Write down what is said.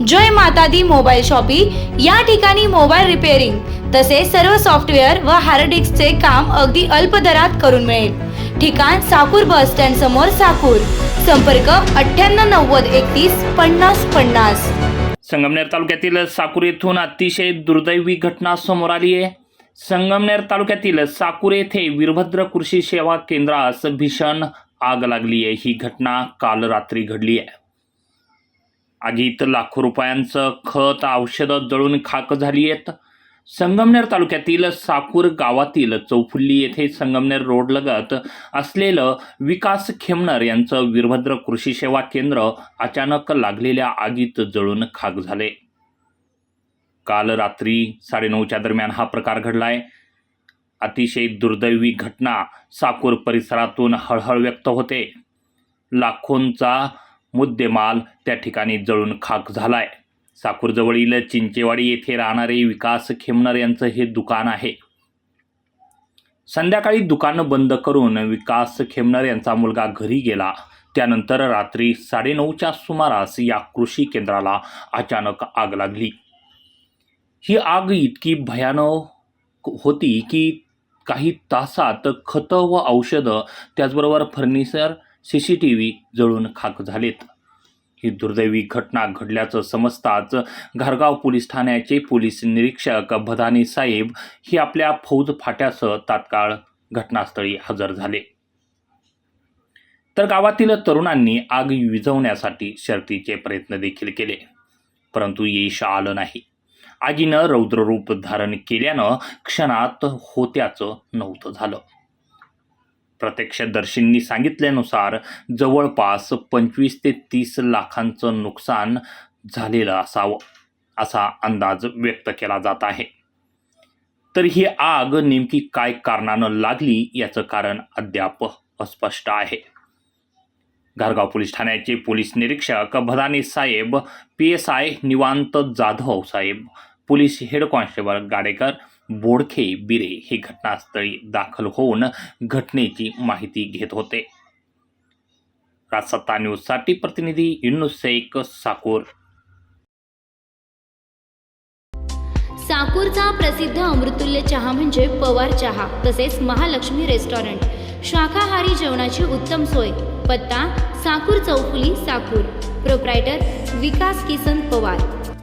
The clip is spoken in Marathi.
जय माता दी मोबाईल शॉपी या ठिकाणी मोबाईल रिपेअरिंग तसेच सर्व सॉफ्टवेअर व हार्ड डिस्कचे काम अगदी अल्प दरात करून मिळेल. ठिकाण साकूर बस स्टँड समोर साकूर. संपर्क अठ्ठ्याण्णव नव्वद एकतीस पन्नास पन्नास. संगमनेर तालुक्यातील साकूर येथून अतिशय दुर्दैवी घटना समोर आली आहे. संगमनेर तालुक्यातील साकूर येथे वीरभद्र कृषी सेवा केंद्रास भीषण आग लागली आहे. ही घटना काल रात्री घडली आहे. आगीत लाखो रुपयांचं खत औषधं जळून खाक झाली आहेत. संगमनेर तालुक्यातील साकूर गावातील चौफुल्ली येथे संगमनेर रोडलगत असलेलं विकास खेमनर यांचं वीरभद्र कृषी सेवा केंद्र अचानक लागलेल्या आगीत जळून खाक झाले. काल रात्री साडेनऊच्या दरम्यान हा प्रकार घडलाय. अतिशय दुर्दैवी घटना साकूर परिसरातून हळहळ व्यक्त होते. लाखोंचा मुद्देमाल त्या ठिकाणी जळून खाक झालाय. साकूरजवळील चिंचेवाडी येथे राहणारे विकास खेमनर यांचं हे दुकान आहे. संध्याकाळी दुकानं बंद करून विकास खेमनर यांचा मुलगा घरी गेला. त्यानंतर रात्री साडेनऊच्या सुमारास या कृषी केंद्राला अचानक आग लागली. ही आग इतकी भयानक होती की काही तासात खतं व औषधं त्याचबरोबर furniture C C T V जळून खाक झालेत. ही दुर्दैवी घटना घडल्याचं समजताच घरगाव पोलीस ठाण्याचे पोलीस निरीक्षक भदानी साहेब ही आपल्या फौज फाट्यासह तात्काळ घटनास्थळी हजर झाले. तर गावातील तरुणांनी आग विझवण्यासाठी शर्तीचे प्रयत्न देखील केले. परंतु यश आलं नाही. आगीनं रौद्ररूप धारण केल्यानं क्षणात होत्याचं नव्हतं झालं. प्रत्यक्षदर्शींनी सांगितल्यानुसार जवळपास पंचवीस ते तीस लाखांचं नुकसान झालेलं असावं असा अंदाज व्यक्त केला जात आहे. तर ही आग नेमकी काय कारणानं लागली याचं कारण अद्याप अस्पष्ट आहे. घारगाव पोलीस ठाण्याचे पोलीस निरीक्षक भदानी साहेब P S I Nivant Jadhav Saheb police head constable Gadekar Bodkhe Bire हे घटनास्थळी दाखल होऊन घटनेची माहिती घेत होते. राजसत्ता न्यूजसाठी प्रतिनिधी युनुस शेख साकूर. साकूरचा प्रसिद्ध अमृतुल्य चहा म्हणजे पवार चहा तसेच महालक्ष्मी रेस्टॉरंट. शाकाहारी जेवणाची उत्तम सोय. पत्ता साकूर चौफुली साकूर. प्रोप्रायटर विकास किसन पवार.